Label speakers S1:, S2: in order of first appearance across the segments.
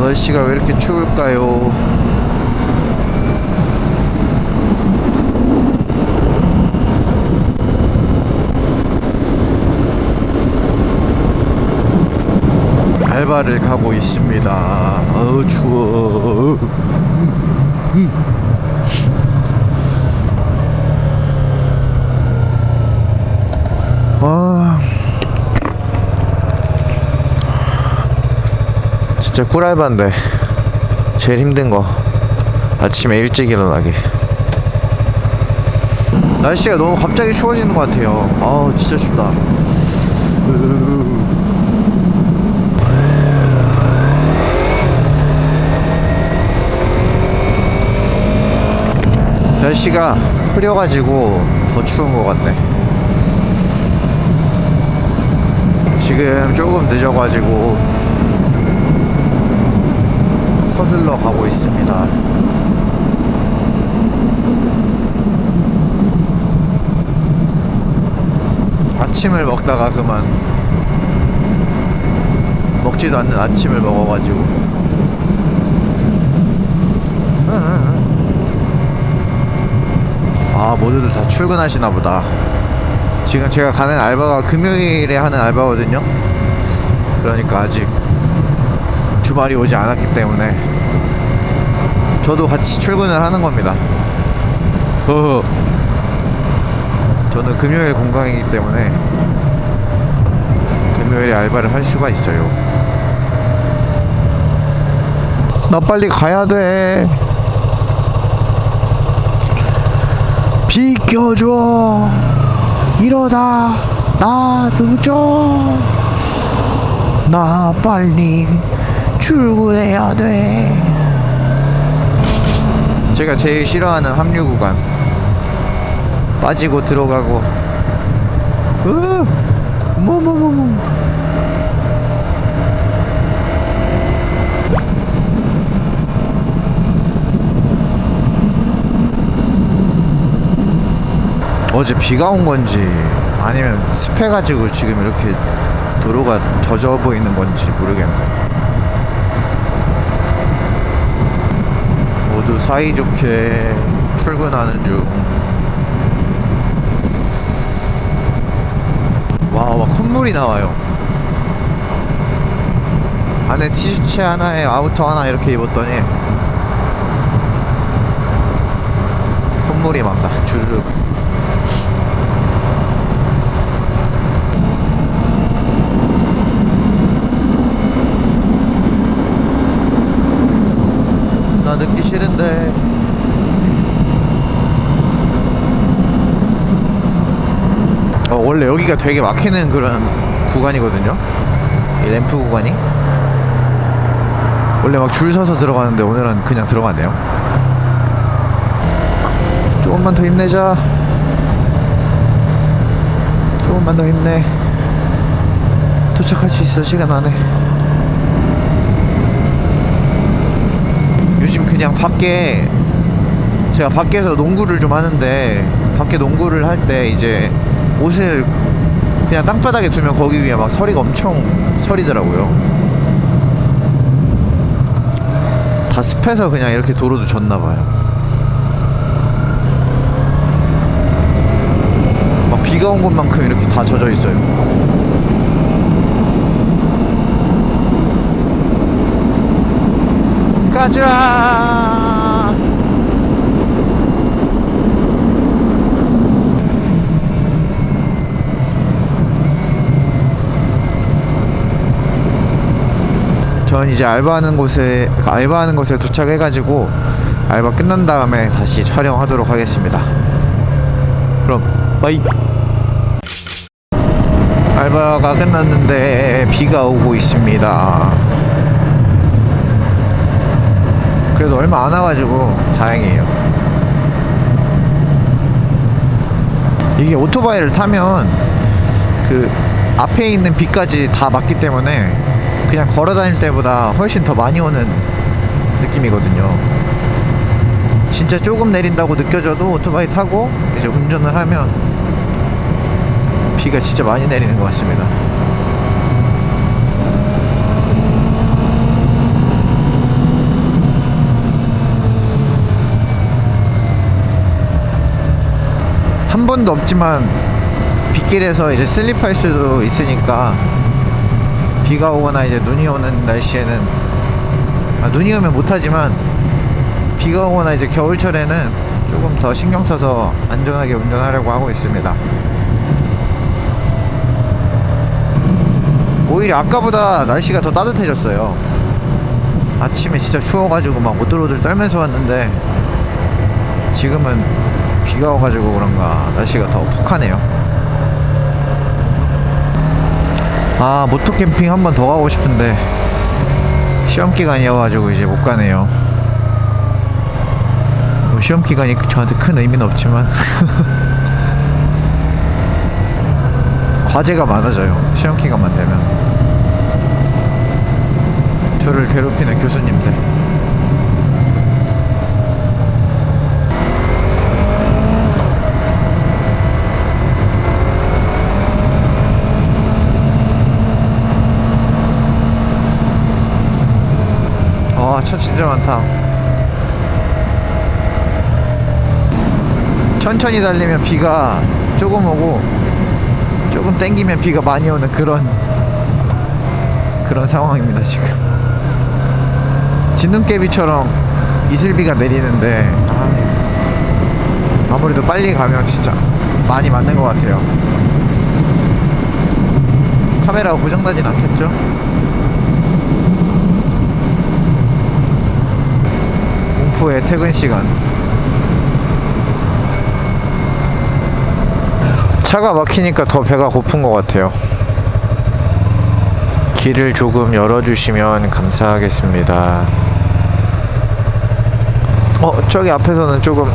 S1: 날씨가 왜 이렇게 추울까요? 알바를 가고 있습니다. 어우 추워. 와. 진짜 꿀알바인데 제일 힘든 거 아침에 일찍 일어나기. 날씨가 너무 갑자기 추워지는 것 같아요. 아우 진짜 춥다. 날씨가 흐려가지고 더 추운 것 같네. 지금 조금 늦어가지고 서둘러 가고 있습니다. 아침을 먹다가 그만 먹지도 않는 아침을 먹어가지고. 아 모두들 다 출근하시나 보다. 지금 제가 가는 알바가 금요일에 하는 알바거든요. 그러니까 아직 주말이 오지 않았기 때문에 저도 같이 출근을 하는 겁니다. 허허. 저는 금요일 공강이기 때문에 금요일에 알바를 할 수가 있어요. 나 빨리 가야 돼. 비켜줘. 이러다 나 늦어. 나 빨리 출근해야 돼. 제가 제일 싫어하는 합류 구간. 빠지고 들어가고. 으, 뭐, 뭐, 뭐, 뭐. 어제 비가 온 건지 아니면 습해가지고 지금 이렇게 도로가 젖어 보이는 건지 모르겠네. 모두 사이좋게 출근하는 중. 와, 와, 콧물이 나와요. 안에 티셔츠 하나에 아우터 하나 이렇게 입었더니 콧물이 막 나, 주르륵. 나 늦기 싫은데. 어, 원래 여기가 되게 막히는 그런 구간이거든요? 이 램프 구간이? 원래 막 줄 서서 들어가는데 오늘은 그냥 들어갔네요. 조금만 더 힘내자. 조금만 더 힘내. 도착할 수 있어 시간 안에 요즘 그냥 밖에 제가 밖에서 농구를 좀 하는데 밖에 농구를 할 때 이제 옷을 그냥 땅바닥에 두면 거기 위에 막 서리가 엄청 서리더라고요. 다 습해서 그냥 이렇게 도로도 졌나 봐요. 막 비가 온 것만큼 이렇게 다 젖어 있어요. 가자. 전 이제 알바하는 곳에 알바하는 곳에 도착해 가지고 알바 끝난 다음에 다시 촬영하도록 하겠습니다. 그럼 바이. 알바가 끝났는데 비가 오고 있습니다. 그래도 얼마 안 와가지고 다행이에요. 이게 오토바이를 타면 그 앞에 있는 비까지 다 맞기 때문에 그냥 걸어 다닐 때보다 훨씬 더 많이 오는 느낌이거든요. 진짜 조금 내린다고 느껴져도 오토바이 타고 이제 운전을 하면 비가 진짜 많이 내리는 것 같습니다. 번도 없지만 빗길에서 이제 슬립할 수도 있으니까 비가 오거나 이제 눈이 오는 날씨에는 아, 눈이 오면 못하지만 비가 오거나 이제 겨울철에는 조금 더 신경 써서 안전하게 운전하려고 하고 있습니다. 오히려 아까보다 날씨가 더 따뜻해졌어요. 아침에 진짜 추워가지고 막 오들오들 떨면서 왔는데 지금은 비가 와가지고 그런가 날씨가 더 푹하네요. 아 모토 캠핑 한 번 더 가고 싶은데 시험 기간이어가지고 이제 못 가네요. 뭐 시험 기간이 저한테 큰 의미는 없지만 과제가 많아져요. 시험 기간만 되면 저를 괴롭히는 교수님들. 아, 차 진짜 많다. 천천히 달리면 비가 조금 오고 조금 땡기면 비가 많이 오는 그런 그런 상황입니다 지금. 진눈깨비처럼 이슬비가 내리는데 아, 아무래도 빨리 가면 진짜 많이 맞는 것 같아요. 카메라가 고장나진 않겠죠? 공포의 퇴근 시간. 차가 막히니까 더 배가 고픈 것 같아요. 길을 조금 열어주시면 감사하겠습니다. 어, 저기 앞에서는 조금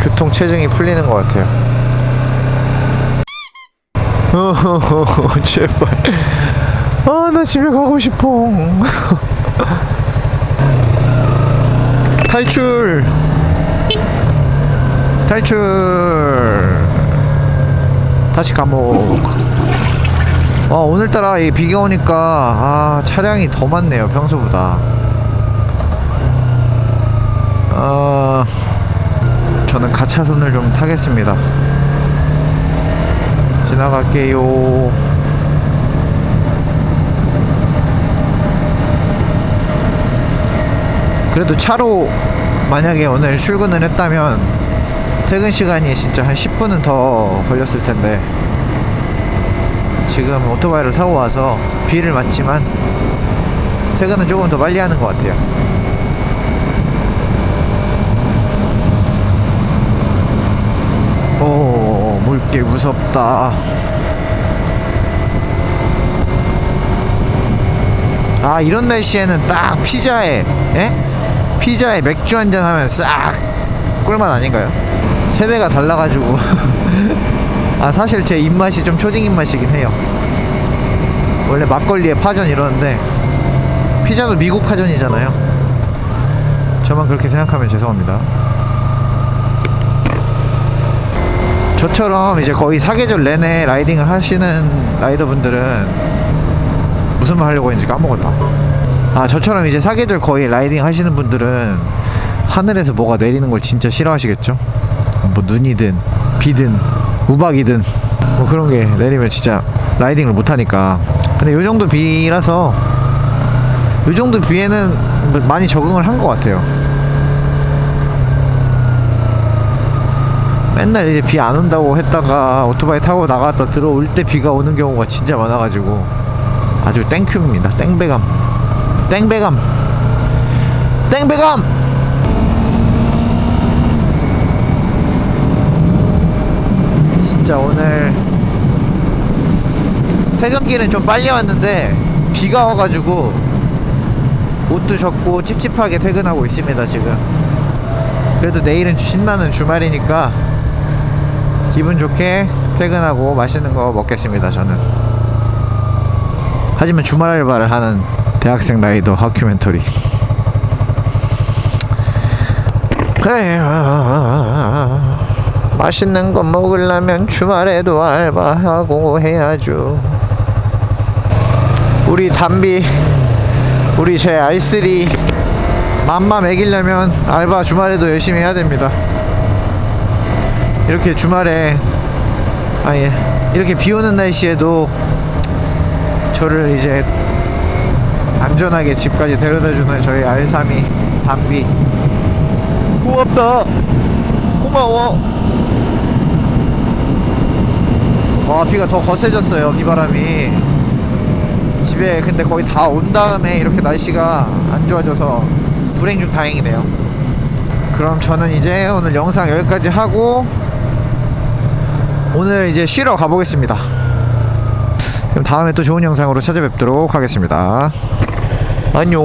S1: 교통 체증이 풀리는 것 같아요. 제발. 아, 나 집에 가고 싶어. 탈출! 탈출! 다시 감옥. 아, 오늘따라 이 비가 오니까, 아, 차량이 더 많네요, 평소보다. 아, 저는 가차선을 좀 타겠습니다. 지나갈게요. 그래도 차로 만약에 오늘 출근을 했다면 퇴근 시간이 진짜 한 10분은 더 걸렸을 텐데 지금 오토바이를 타고 와서 비를 맞지만 퇴근은 조금 더 빨리 하는 것 같아요. 오, 물길 무섭다. 아, 이런 날씨에는 딱 피자에, 예? 피자에 맥주 한 잔 하면 싹 꿀맛 아닌가요? 세대가 달라가지고. 아, 사실 제 입맛이 좀 초딩 입맛이긴 해요. 원래 막걸리에 파전 이러는데, 피자도 미국 파전이잖아요. 저만 그렇게 생각하면 죄송합니다. 저처럼 이제 거의 사계절 내내 라이딩을 하시는 라이더분들은 무슨 말 하려고 했는지 까먹었다. 아, 저처럼 이제 사계절 거의 라이딩 하시는 분들은 하늘에서 뭐가 내리는 걸 진짜 싫어하시겠죠? 뭐 눈이든 비든 우박이든 뭐 그런 게 내리면 진짜 라이딩을 못 하니까. 근데 요 정도 비라서 요 정도 비에는 뭐 많이 적응을 한 것 같아요. 맨날 이제 비 안 온다고 했다가 오토바이 타고 나갔다 들어올 때 비가 오는 경우가 진짜 많아가지고 아주 땡큐입니다. 땡배감. 땡배감. 땡배감! 진짜 오늘 퇴근길은 좀 빨리 왔는데 비가 와가지고 옷도 젖고 찝찝하게 퇴근하고 있습니다 지금 그래도 내일은 신나는 주말이니까 기분 좋게 퇴근하고 맛있는 거 먹겠습니다 저는 하지만 주말 알바를 하는 대학생 라이더 다큐멘터리. 그래. 맛있는 거 먹으려면 주말에도 알바하고 해야죠. 우리 담비 우리 제 R3 맘마 먹이려면 알바 주말에도 열심히 해야 됩니다. 이렇게 주말에 아 예. 이렇게 비 오는 날씨에도 저를 이제 안전하게 집까지 데려다 주는 저희 알삼이 담비. 고맙다. 고마워. 와 비가 더 거세졌어요 비바람이. 집에 근데 거의 다 온 다음에 이렇게 날씨가 안 좋아져서 불행 중 다행이네요. 그럼 저는 이제 오늘 영상 여기까지 하고 오늘 이제 쉬러 가보겠습니다. 그럼 다음에 또 좋은 영상으로 찾아뵙도록 하겠습니다 안녕